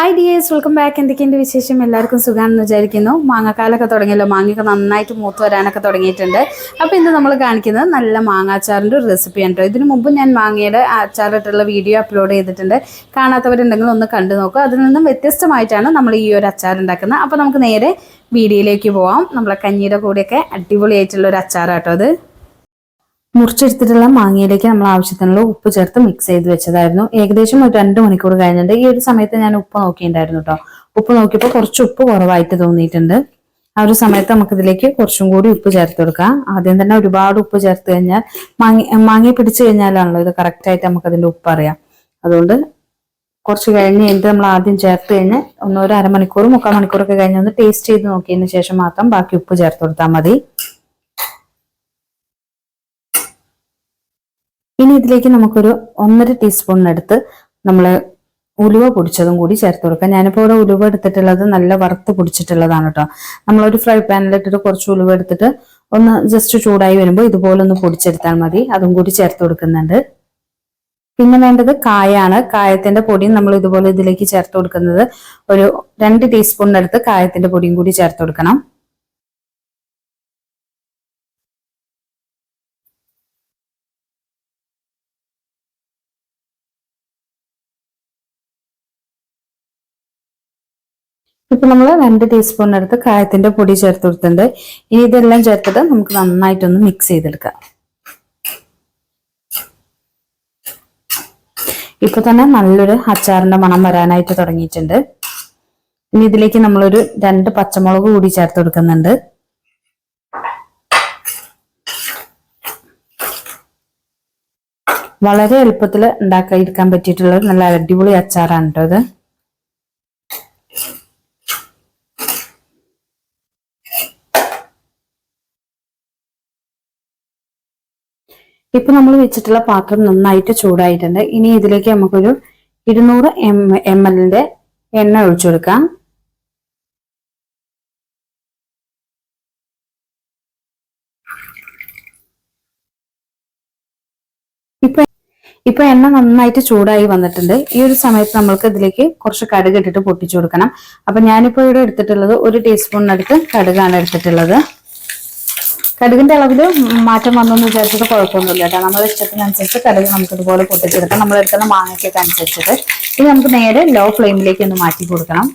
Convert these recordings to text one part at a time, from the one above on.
Hi dears welcome back എന്തൊക്കെയുണ്ട് വിശേഷം? എല്ലാവർക്കും സുഖമാണെന്ന് വിചാരിക്കുന്നു. മാങ്ങക്കാലൊക്കെ തുടങ്ങിയല്ലോ. മാങ്ങയൊക്കെ നന്നായിട്ട് മൂത്ത് വരാനൊക്കെ തുടങ്ങിയിട്ടുണ്ട്. അപ്പോൾ ഇന്ന് നമ്മൾ കാണിക്കുന്നത് നല്ല മാങ്ങാച്ചാറിന്റെ ഒരു റെസിപ്പിയാണ് കേട്ടോ ഇതിനു മുമ്പ് ഞാൻ മാങ്ങയുടെ അച്ചാറിട്ടുള്ള വീഡിയോ അപ്ലോഡ് ചെയ്തിട്ടുണ്ട്. കാണാത്തവരുണ്ടെങ്കിൽ ഒന്ന് കണ്ടു നോക്കുക. അതിൽ നിന്നും വ്യത്യസ്തമായിട്ടാണ് നമ്മൾ ഈ ഒരു അച്ചാർ ഉണ്ടാക്കുന്നത്. അപ്പോൾ നമുക്ക് നേരെ വീഡിയോയിലേക്ക് പോവാം. നമ്മളെ കഞ്ഞിയുടെ കൂടെയൊക്കെ അടിപൊളിയായിട്ടുള്ള ഒരു അച്ചാറാട്ടോ അത്. മുറിച്ചെടുത്തിട്ടുള്ള മാങ്ങയിലേക്ക് നമ്മൾ ആവശ്യത്തിനുള്ള ഉപ്പ് ചേർത്ത് മിക്സ് ചെയ്ത് വെച്ചതായിരുന്നു. ഏകദേശം ഒരു രണ്ട് മണിക്കൂർ കഴിഞ്ഞിട്ടുണ്ട് ഈ ഒരു സമയത്ത് ഞാൻ ഉപ്പ് നോക്കിയിട്ടുണ്ടായിരുന്നു കേട്ടോ ഉപ്പ് നോക്കിയപ്പോൾ കുറച്ച് ഉപ്പ് കുറവായിട്ട് തോന്നിയിട്ടുണ്ട്. ആ ഒരു സമയത്ത് നമുക്ക് ഇതിലേക്ക് കുറച്ചും കൂടി ഉപ്പ് ചേർത്ത് കൊടുക്കാം. ആദ്യം തന്നെ ഒരുപാട് ഉപ്പ് ചേർത്ത് കഴിഞ്ഞാൽ മാങ്ങ മാങ്ങ പിടിച്ചു കഴിഞ്ഞാലാണല്ലോ ഇത് നമുക്ക് അതിന്റെ ഉപ്പ് അറിയാം. അതുകൊണ്ട് കുറച്ച് കഴിഞ്ഞ് കഴിഞ്ഞിട്ട് നമ്മൾ ആദ്യം ചേർത്ത് കഴിഞ്ഞ് ഒന്ന് ഒരു അരമണിക്കൂർ മുക്കാൽ മണിക്കൂറൊക്കെ കഴിഞ്ഞ് ഒന്ന് ടേസ്റ്റ് ചെയ്ത് നോക്കിയതിന് ശേഷം മാത്രം ബാക്കി ഉപ്പ് ചേർത്ത് കൊടുത്താൽ മതി. ഇതിലേക്ക് നമുക്കൊരു ഒന്നര ടീസ്പൂണിനടുത്ത് നമ്മൾ ഉലുവ പൊടിച്ചതും കൂടി ചേർത്ത് കൊടുക്കാം. ഞാനിപ്പോൾ ഇവിടെ ഉലുവ എടുത്തിട്ടുള്ളത് നല്ല വറുത്ത് പൊടിച്ചിട്ടുള്ളതാണ് കേട്ടോ നമ്മളൊരു ഫ്രൈ പാനിലിട്ടിട്ട് കുറച്ച് ഉലുവ എടുത്തിട്ട് ഒന്ന് ജസ്റ്റ് ചൂടായി വരുമ്പോൾ ഇതുപോലെ ഒന്ന് പൊടിച്ചെടുത്താൽ മതി. അതും കൂടി ചേർത്ത് കൊടുക്കുന്നുണ്ട്. പിന്നെ വേണ്ടത് കായാണ്. കായത്തിന്റെ പൊടിയും നമ്മൾ ഇതുപോലെ ഇതിലേക്ക് ചേർത്ത് കൊടുക്കുന്നത് ഒരു രണ്ട് ടീസ്പൂണിനടുത്ത് കായത്തിന്റെ പൊടിയും കൂടി ചേർത്ത് കൊടുക്കണം. ഇപ്പൊ നമ്മൾ രണ്ട് ടീസ്പൂണിനടുത്ത് കായത്തിന്റെ പൊടി ചേർത്ത് കൊടുത്തിട്ടുണ്ട്. ഇനി ഇതെല്ലാം ചേർത്തിട്ട് നമുക്ക് നന്നായിട്ടൊന്ന് മിക്സ് ചെയ്തെടുക്കാം. ഇപ്പൊ തന്നെ നല്ലൊരു അച്ചാറിന്റെ മണം വരാനായിട്ട് തുടങ്ങിയിട്ടുണ്ട്. ഇനി ഇതിലേക്ക് നമ്മളൊരു രണ്ട് പച്ചമുളക് കൂടി ചേർത്ത് കൊടുക്കുന്നുണ്ട്. വളരെ എളുപ്പത്തിൽ ഉണ്ടാക്കിയെടുക്കാൻ പറ്റിയിട്ടുള്ള നല്ല അടിപൊളി അച്ചാറാണ് കേട്ടോ ഇത്. ഇപ്പൊ നമ്മൾ വെച്ചിട്ടുള്ള പാത്രം നന്നായിട്ട് ചൂടായിട്ടുണ്ട്. ഇനി ഇതിലേക്ക് നമുക്കൊരു ഇരുന്നൂറ് എം എം എല്ലിന്റെ എണ്ണ ഒഴിച്ചു കൊടുക്കാം. ഇപ്പൊ ഇപ്പൊ എണ്ണ നന്നായിട്ട് ചൂടായി വന്നിട്ടുണ്ട്. ഈ ഒരു സമയത്ത് നമ്മൾക്ക് ഇതിലേക്ക് കുറച്ച് കടുക് ഇട്ടിട്ട് പൊട്ടിച്ചു കൊടുക്കണം. അപ്പൊ ഞാനിപ്പോ ഇവിടെ എടുത്തിട്ടുള്ളത് ഒരു ടീസ്പൂണിനടുത്ത് കടുകാണ് എടുത്തിട്ടുള്ളത്. കടുകിന്റെ അളവിൽ മാറ്റം വന്നെന്ന് വിചാരിച്ചിട്ട് കുഴപ്പമൊന്നുമില്ല കേട്ടോ. നമ്മുടെ ഇഷ്ടത്തിനനുസരിച്ച് കടുക് നമുക്ക് ഇതുപോലെ പൊട്ടിച്ചെടുക്കാം. നമ്മൾ എടുക്കുന്ന മാങ്ങയ്ക്കൊക്കെ അനുസരിച്ചിട്ട് ഇനി നമുക്ക് നേരെ ലോ ഫ്ലെയിമിലേക്ക് ഒന്ന് മാറ്റി കൊടുക്കണം.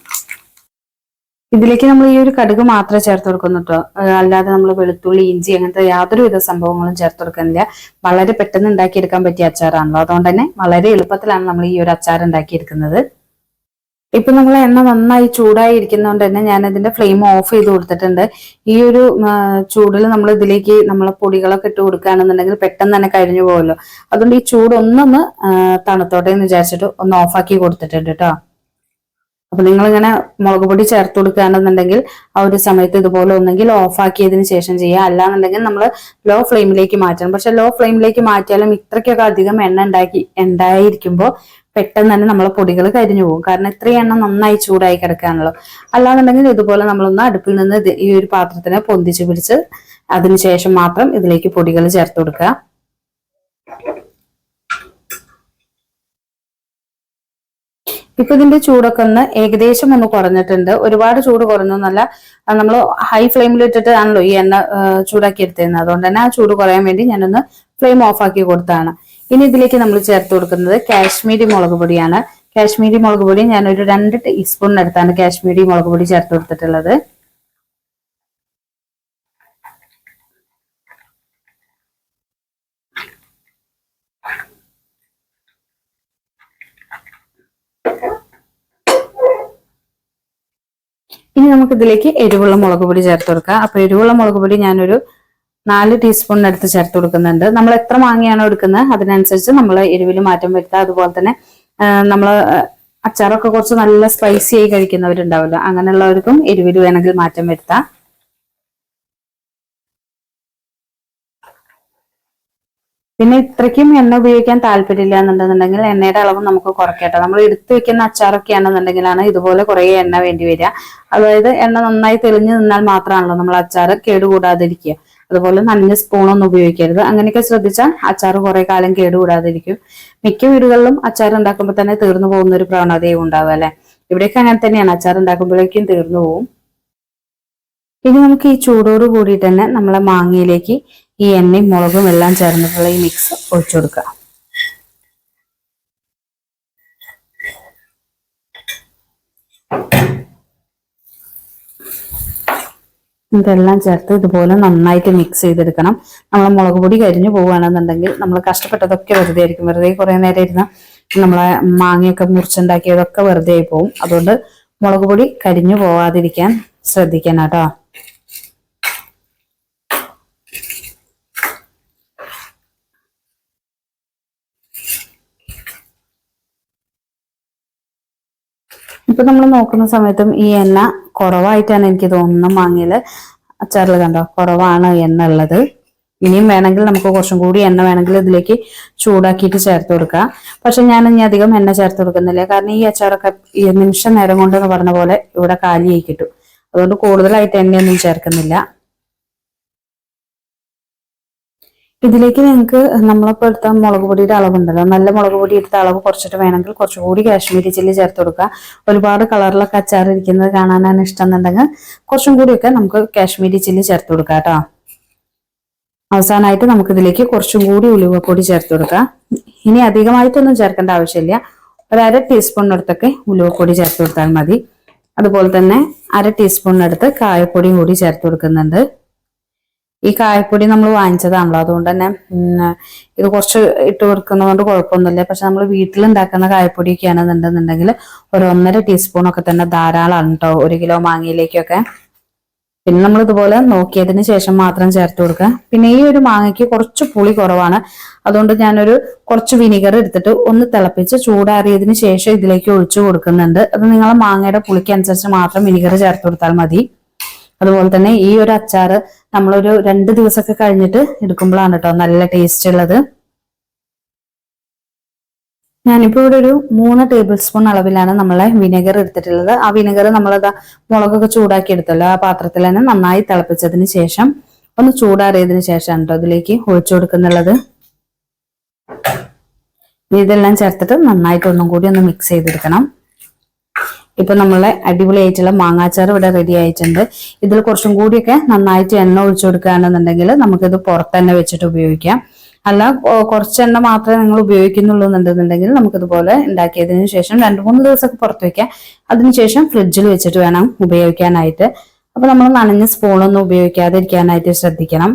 ഇതിലേക്ക് നമ്മൾ ഈ ഒരു കടുക് മാത്രമേ ചേർത്ത് കൊടുക്കുന്നു കേട്ടോ അല്ലാതെ നമ്മൾ വെളുത്തുള്ളി ഇഞ്ചി അങ്ങനത്തെ യാതൊരുവിധ സംഭവങ്ങളും ചേർത്ത് കൊടുക്കുന്നില്ല. വളരെ പെട്ടെന്ന് ഉണ്ടാക്കിയെടുക്കാൻ പറ്റിയ അച്ചാറാണല്ലോ. അതുകൊണ്ട് തന്നെ വളരെ എളുപ്പത്തിലാണ് നമ്മൾ ഈ ഒരു അച്ചാർ ഉണ്ടാക്കിയെടുക്കുന്നത്. ഇപ്പൊ നമ്മൾ എണ്ണ നന്നായി ചൂടായി ഇരിക്കുന്നതുകൊണ്ട് തന്നെ ഞാൻ അതിന്റെ ഫ്ലെയിം ഓഫ് ചെയ്ത് കൊടുത്തിട്ടുണ്ട്. ഈ ഒരു ചൂടിൽ നമ്മൾ ഇതിലേക്ക് നമ്മളെ പൊടികളൊക്കെ ഇട്ട് കൊടുക്കുകയാണെന്നുണ്ടെങ്കിൽ പെട്ടെന്ന് തന്നെ കഴിഞ്ഞു പോകുമല്ലോ അതുകൊണ്ട് ഈ ചൂട് ഒന്നൊന്ന് തണുത്തോട്ടെ എന്ന് വിചാരിച്ചിട്ട് ഒന്ന് ഓഫാക്കി കൊടുത്തിട്ടുണ്ട് കേട്ടോ അപ്പൊ നിങ്ങൾ ഇങ്ങനെ മുളക് പൊടി ചേർത്ത് കൊടുക്കുകയാണെന്നുണ്ടെങ്കിൽ ആ ഒരു സമയത്ത് ഇതുപോലെ ഒന്നെങ്കിൽ ഓഫാക്കിയതിന് ശേഷം ചെയ്യുക. അല്ലാന്നുണ്ടെങ്കിൽ നമ്മൾ ലോ ഫ്ലെയിമിലേക്ക് മാറ്റണം. പക്ഷെ ലോ ഫ്ലെയിമിലേക്ക് മാറ്റിയാലും ഇത്രയ്ക്കൊക്കെ അധികം എണ്ണ ഉണ്ടാക്കി ഉണ്ടായിരിക്കുമ്പോൾ പെട്ടെന്ന് തന്നെ നമ്മളെ പൊടികൾ കരിഞ്ഞു പോകും. കാരണം ഇത്രയും എണ്ണ നന്നായി ചൂടായി കിടക്കാണല്ലോ അല്ലാന്നുണ്ടെങ്കിൽ ഇതുപോലെ നമ്മളൊന്ന് അടുപ്പിൽ നിന്ന് ഈ ഒരു പാത്രത്തിനെ പൊന്തിച്ചു പിടിച്ച് അതിനുശേഷം മാത്രം ഇതിലേക്ക് പൊടികൾ ചേർത്ത് കൊടുക്കുക. ഇപ്പൊ ഇതിന്റെ ചൂടൊക്കെ ഒന്ന് ഏകദേശം ഒന്ന് കുറഞ്ഞിട്ടുണ്ട്. ഒരുപാട് ചൂട് കുറഞ്ഞൊന്നല്ല. നമ്മൾ ഹൈ ഫ്ലെയിമിൽ ഇട്ടിട്ടാണല്ലോ ഈ എണ്ണ ചൂടാക്കി എടുത്തിരുന്നത്. അതുകൊണ്ട് തന്നെ ആ ചൂട് കുറയാൻ വേണ്ടി ഞാനൊന്ന് ഫ്ലെയിം ഓഫ് ആക്കി കൊടുത്താണ് ഇനി ഇതിലേക്ക് നമ്മൾ ചേർത്ത് കൊടുക്കുന്നത് കാശ്മീരി മുളക് പൊടിയാണ്. കാശ്മീരി മുളക് പൊടി ഞാൻ ഒരു രണ്ട് ടീസ്പൂണിനടുത്താണ് കാശ്മീരി മുളക് പൊടി ചേർത്ത് കൊടുത്തിട്ടുള്ളത്. ഇനി നമുക്ക് ഇതിലേക്ക് എരിവുള്ള മുളക് പൊടി ചേർത്ത് കൊടുക്കാം. അപ്പൊ എരിവുള്ള മുളക് പൊടി ഞാനൊരു നാല് ടീസ്പൂണിനടുത്ത് ചേർത്ത് കൊടുക്കുന്നുണ്ട്. നമ്മൾ എത്ര മാങ്ങയാണോ എടുക്കുന്നത് അതിനനുസരിച്ച് നമ്മൾ എരിവിൽ മാറ്റം വരുത്തുക. അതുപോലെ തന്നെ നമ്മൾ അച്ചാറൊക്കെ കുറച്ച് നല്ല സ്പൈസി ആയി കഴിക്കുന്നവരുണ്ടാവില്ല അങ്ങനെയുള്ളവർക്കും എരിവിൽ വേണമെങ്കിൽ മാറ്റം വരുത്താം. പിന്നെ ഇത്രയ്ക്കും എണ്ണ ഉപയോഗിക്കാൻ താല്പര്യമില്ല എന്നുണ്ടെന്നുണ്ടെങ്കിൽ എണ്ണയുടെ അളവ് നമുക്ക് കുറയ്ക്കട്ടെ നമ്മൾ എടുത്തു വെക്കുന്ന അച്ചാറൊക്കെ ആണെന്നുണ്ടെങ്കിലാണ് ഇതുപോലെ കുറേ എണ്ണ വേണ്ടി വരിക. അതായത് എണ്ണ നന്നായി തെളിഞ്ഞു നിന്നാൽ മാത്രമാണല്ലോ നമ്മൾ അച്ചാർ കേടുകൂടാതിരിക്കുക. അതുപോലെ നനഞ്ഞ സ്പൂണൊന്നും ഉപയോഗിക്കരുത്. അങ്ങനെയൊക്കെ ശ്രദ്ധിച്ചാൽ അച്ചാർ കുറെ കാലം കേടുകൂടാതിരിക്കും. മിക്ക വീടുകളിലും അച്ചാർ ഉണ്ടാക്കുമ്പോൾ തന്നെ തീർന്നു പോകുന്ന ഒരു പ്രവണതയും ഉണ്ടാവുക അല്ലെ? ഇവിടെയൊക്കെ അങ്ങനെ തന്നെയാണ്. അച്ചാർ ഉണ്ടാക്കുമ്പോഴേക്കും തീർന്നു പോകും ഇനി നമുക്ക് ഈ ചൂടോട് കൂടി തന്നെ നമ്മളെ മാങ്ങയിലേക്ക് ഈ എണ്ണയും മുളകും എല്ലാം ചേർന്നിട്ടുള്ള ഈ മിക്സ് ഒഴിച്ചു കൊടുക്കുക ഇതെല്ലാം ചേർത്ത് ഇതുപോലെ നന്നായിട്ട് മിക്സ് ചെയ്തെടുക്കണം. നമ്മൾ മുളക് പൊടി കരിഞ്ഞു പോവുകയാണെന്നുണ്ടെങ്കിൽ നമ്മൾ കഷ്ടപ്പെട്ടതൊക്കെ വെറുതെ ആയിരിക്കും. വെറുതെ കുറേ നേരം ഇരുന്ന് നമ്മളെ മാങ്ങയൊക്കെ മുറിച്ചുണ്ടാക്കിയതൊക്കെ വെറുതെ ആയി പോവും. അതുകൊണ്ട് മുളക് പൊടി കരിഞ്ഞു പോവാതിരിക്കാൻ ശ്രദ്ധിക്കണം കേട്ടോ. ഇപ്പൊ നമ്മൾ നോക്കുന്ന സമയത്തും ഈ എണ്ണ കുറവായിട്ടാണ് എനിക്ക് തോന്നുന്നത്. മാങ്ങയിൽ അച്ചാറിൽ കണ്ടോ? കുറവാണ് എന്നുള്ളത്. ഇനിയും വേണമെങ്കിൽ നമുക്ക് കുറച്ചും കൂടി എണ്ണ വേണമെങ്കിൽ ഇതിലേക്ക് ചൂടാക്കിയിട്ട് ചേർത്ത് കൊടുക്കാം. പക്ഷെ ഞാൻ ഇനി അധികം എണ്ണ ചേർത്ത് കൊടുക്കുന്നില്ല. കാരണം ഈ അച്ചാറൊക്കെ നിമിഷ നേരം കൊണ്ടെന്ന് പറഞ്ഞ പോലെ ഇവിടെ കാലിയായി കിട്ടും. അതുകൊണ്ട് കൂടുതലായിട്ട് എണ്ണയൊന്നും ചേർക്കുന്നില്ല. ഇതിലേക്ക് നിങ്ങൾക്ക് നമ്മളിപ്പോൾ എടുത്ത മുളക് പൊടിയുടെ അളവുണ്ടല്ലോ. നല്ല മുളക് പൊടി എടുത്ത അളവ് കുറച്ചിട്ട് വേണമെങ്കിൽ കുറച്ചുകൂടി കാശ്മീരി ചില്ലി ചേർത്ത് കൊടുക്കുക. ഒരുപാട് കളറിലൊക്കെ അച്ചാർ ഇരിക്കുന്നത് കാണാനാണ് ഇഷ്ടം എന്നുണ്ടെങ്കിൽ കുറച്ചും കൂടിയൊക്കെ നമുക്ക് കാശ്മീരി ചില്ലി ചേർത്ത് കൊടുക്കാം കേട്ടോ. അവസാനമായിട്ട് നമുക്ക് ഇതിലേക്ക് കുറച്ചും കൂടി ഉലുവപ്പൊടി ചേർത്ത് കൊടുക്കാം ഇനി അധികമായിട്ടൊന്നും ചേർക്കേണ്ട ആവശ്യമില്ല. ഒരു അര ടീസ്പൂണിനടുത്തൊക്കെ ഉലുവപ്പൊടി ചേർത്ത് കൊടുത്താൽ മതി. അതുപോലെ തന്നെ അര ടീസ്പൂണിനടുത്ത് കായപ്പൊടിയും കൂടി ചേർത്ത് കൊടുക്കുന്നുണ്ട്. ഈ കായപ്പൊടി നമ്മൾ വാങ്ങിച്ചതാണല്ലോ. അതുകൊണ്ട് തന്നെ ഇത് കുറച്ച് ഇട്ട് കൊടുക്കുന്നതുകൊണ്ട് കുഴപ്പമൊന്നുമില്ല. പക്ഷെ നമ്മൾ വീട്ടിൽ ഉണ്ടാക്കുന്ന കായപ്പൊടിയൊക്കെ ആണെന്നുണ്ടെന്നുണ്ടെങ്കിൽ ഒരു ഒന്നര ടീസ്പൂൺ ഒക്കെ തന്നെ ധാരാളമാണ് കേട്ടോ ഒരു കിലോ മാങ്ങയിലേക്കൊക്കെ. പിന്നെ നമ്മൾ ഇതുപോലെ നോക്കിയതിന് ശേഷം മാത്രം ചേർത്ത് കൊടുക്കുക. പിന്നെ ഈ ഒരു മാങ്ങയ്ക്ക് കുറച്ച് പുളി കുറവാണ്. അതുകൊണ്ട് ഞാനൊരു കുറച്ച് വിനിഗർ എടുത്തിട്ട് ഒന്ന് തിളപ്പിച്ച് ചൂടാറിയതിന് ശേഷം ഇതിലേക്ക് ഒഴിച്ചു കൊടുക്കുന്നുണ്ട്. അത് നിങ്ങളെ മാങ്ങയുടെ പുളിക്ക് അനുസരിച്ച് മാത്രം വിനിഗർ ചേർത്ത് കൊടുത്താൽ മതി. അതുപോലെ തന്നെ ഈ ഒരു അച്ചാറ് നമ്മളൊരു രണ്ട് ദിവസമൊക്കെ കഴിഞ്ഞിട്ട് എടുക്കുമ്പോഴാണ് കേട്ടോ നല്ല ടേസ്റ്റ് ഉള്ളത്. ഞാനിപ്പോ ഇവിടെ ഒരു മൂന്ന് ടേബിൾ സ്പൂൺ അളവിലാണ് നമ്മളെ വിനെഗർ എടുത്തിട്ടുള്ളത്. ആ വിനെഗർ നമ്മളത് മുളകൊക്കെ ചൂടാക്കി എടുത്തല്ലോ. ആ പാത്രത്തിൽ തന്നെ നന്നായി തിളപ്പിച്ചതിന് ശേഷം ഒന്ന് ചൂടാറിയതിന് ശേഷം കേട്ടോ അതിലേക്ക് ഒഴിച്ചു കൊടുക്കുന്നുള്ളത്. ഇതെല്ലാം ചേർത്തിട്ട് നന്നായിട്ട് ഒന്നും കൂടി ഒന്ന് മിക്സ് ചെയ്തെടുക്കണം. ഇപ്പൊ നമ്മളെ അടിപൊളിയായിട്ടുള്ള മാങ്ങാച്ചാർ ഇവിടെ റെഡി ആയിട്ടുണ്ട്. ഇതിൽ കുറച്ചും കൂടിയൊക്കെ നന്നായിട്ട് എണ്ണ ഒഴിച്ചു കൊടുക്കുകയാണെന്നുണ്ടെങ്കിൽ നമുക്കിത് പുറത്ത് തന്നെ വെച്ചിട്ട് ഉപയോഗിക്കാം. അല്ല കുറച്ച് എണ്ണ മാത്രമേ നിങ്ങൾ ഉപയോഗിക്കുന്നുള്ളൂ എന്നുണ്ടെന്നുണ്ടെങ്കിൽ നമുക്കിതുപോലെ ഉണ്ടാക്കിയതിന് ശേഷം രണ്ട് മൂന്ന് ദിവസമൊക്കെ പുറത്ത് വെക്കാം. അതിനുശേഷം ഫ്രിഡ്ജിൽ വെച്ചിട്ട് വേണം ഉപയോഗിക്കാനായിട്ട്. അപ്പൊ നമ്മൾ നനഞ്ഞ സ്പൂണൊന്നും ഉപയോഗിക്കാതിരിക്കാനായിട്ട് ശ്രദ്ധിക്കണം.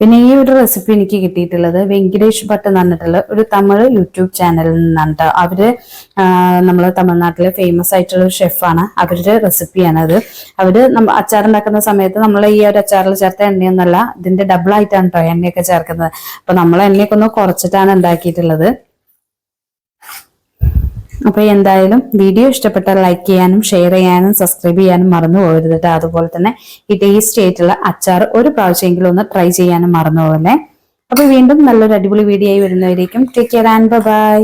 പിന്നെ ഈ ഒരു റെസിപ്പി എനിക്ക് കിട്ടിയിട്ടുള്ളത് വെങ്കിടേഷ് ഭട്ട് എന്ന് പറഞ്ഞിട്ടുള്ള ഒരു തമിഴ് യൂട്യൂബ് ചാനലിൽ നിന്നാണ് അവർ നമ്മളെ തമിഴ്നാട്ടിലെ ഫേമസ് ആയിട്ടുള്ള ഒരു ഷെഫാണ് അവരുടെ റെസിപ്പിയാണ് അത്. അവർ ഉണ്ടാക്കുന്ന സമയത്ത് നമ്മൾ ഈ ഒരു അച്ചാറിൽ ചേർത്ത എണ്ണയൊന്നുമല്ല ഇതിന്റെ ഡബിൾ ആയിട്ടാണ് കേട്ടോ എണ്ണയൊക്കെ ചേർക്കുന്നത്. അപ്പൊ നമ്മൾ എണ്ണയൊക്കെ ഒന്ന് കുറച്ചിട്ടാണ് ഉണ്ടാക്കിയിട്ടുള്ളത്. അപ്പൊ എന്തായാലും വീഡിയോ ഇഷ്ടപ്പെട്ടാൽ ലൈക്ക് ചെയ്യാനും ഷെയർ ചെയ്യാനും സബ്സ്ക്രൈബ് ചെയ്യാനും മറന്നു പോകരുത് കേട്ടോ അതുപോലെ തന്നെ ഈ ടേസ്റ്റ് ആയിട്ടുള്ള അച്ചാർ ഒരു പ്രാവശ്യമെങ്കിലും ഒന്ന് ട്രൈ ചെയ്യാനും മറന്നു പോകല്ലേ. അപ്പൊ വീണ്ടും നല്ലൊരു അടിപൊളി വീഡിയോ ആയി വരുന്നവരേക്കും ടേക്ക് കെയർ ആൻഡ് ബൈ